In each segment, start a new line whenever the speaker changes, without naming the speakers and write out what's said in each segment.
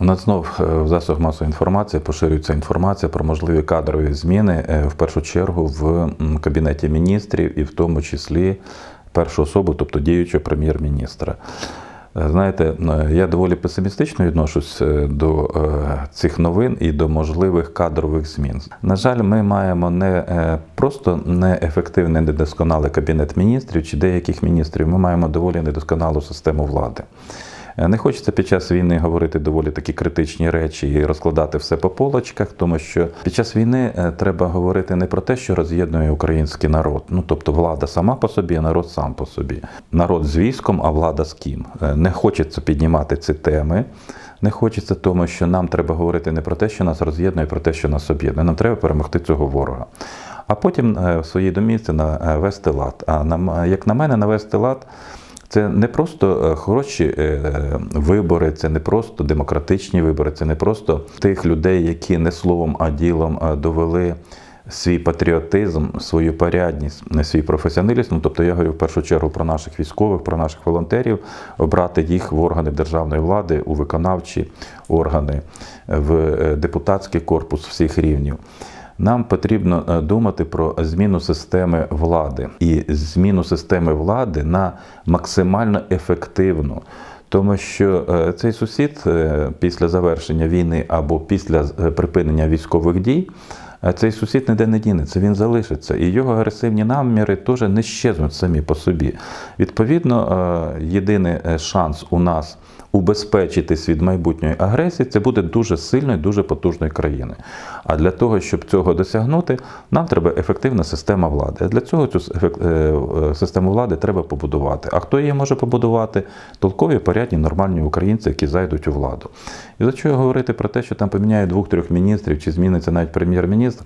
У нас знов е, в засобах масової інформації поширюється інформація про можливі кадрові зміни е, в першу чергу в кабінеті міністрів і в тому числі першу особу, тобто діючого прем'єр-міністра. Е, Знаєте, я доволі песимістично відношусь до цих новин і до можливих кадрових змін. На жаль, ми маємо не просто неефективний, недосконалий кабінет міністрів чи деяких міністрів. Ми маємо доволі недосконалу систему влади. Е, Не хочеться під час війни говорити доволі такі критичні речі і розкладати все по полочках, тому що під час війни е, треба говорити не про те, що роз'єднує український народ. Ну тобто влада сама по собі, а народ сам по собі. Народ з військом, а влада з ким. Е, Не хочеться піднімати ці теми. Не хочеться тому, що нам треба говорити не про те, що нас роз'єднує, а про те, що нас об'єднує. Нам треба перемогти цього ворога. А потім в своїй домівці навести лад. А як на мене, навести лад це не просто е, хороші е, вибори, це не просто демократичні вибори, це не просто тих людей, які не словом, а ділом е, довели свій патріотизм, свою порядність, свій професіоналізм. Ну, тобто я говорю в першу чергу про наших військових, про наших волонтерів, обрати їх в органи державної влади, у виконавчі органи, в депутатський корпус всіх рівнів. Нам потрібно е, думати про зміну системи влади і зміну системи влади на максимально ефективну. Тому що е, цей сусід е, після завершення війни або після припинення військових дій, цей сусід ніде не дінеться, він залишиться. І його агресивні наміри теж не щезнуть самі по собі. Відповідно, єдиний шанс у нас убезпечитись від майбутньої агресії, це буде дуже сильної, дуже потужної країни. А для того, щоб цього досягнути, нам треба ефективна система влади. А для цього цю е, е, систему влади треба побудувати. А хто її може побудувати? Толкові, порядні, нормальні українці, які зайдуть у владу. І за чого говорити про те, що там поміняє двох-трьох міністрів чи зміниться навіть прем'єр-міністр?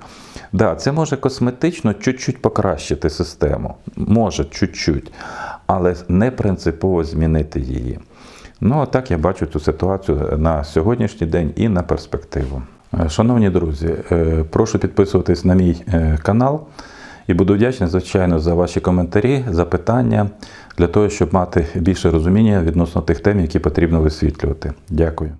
Да, це може косметично чуть-чуть покращити систему. Може, чуть-чуть, але не принципово змінити її. Ну, а так я бачу цю ситуацію на сьогоднішній день і на перспективу. Е, Шановні друзі, е, прошу підписуватись на мій е, канал і буду вдячний, звичайно, за ваші коментарі, запитання для того, щоб мати більше розуміння відносно тих тем, які потрібно висвітлювати. Дякую.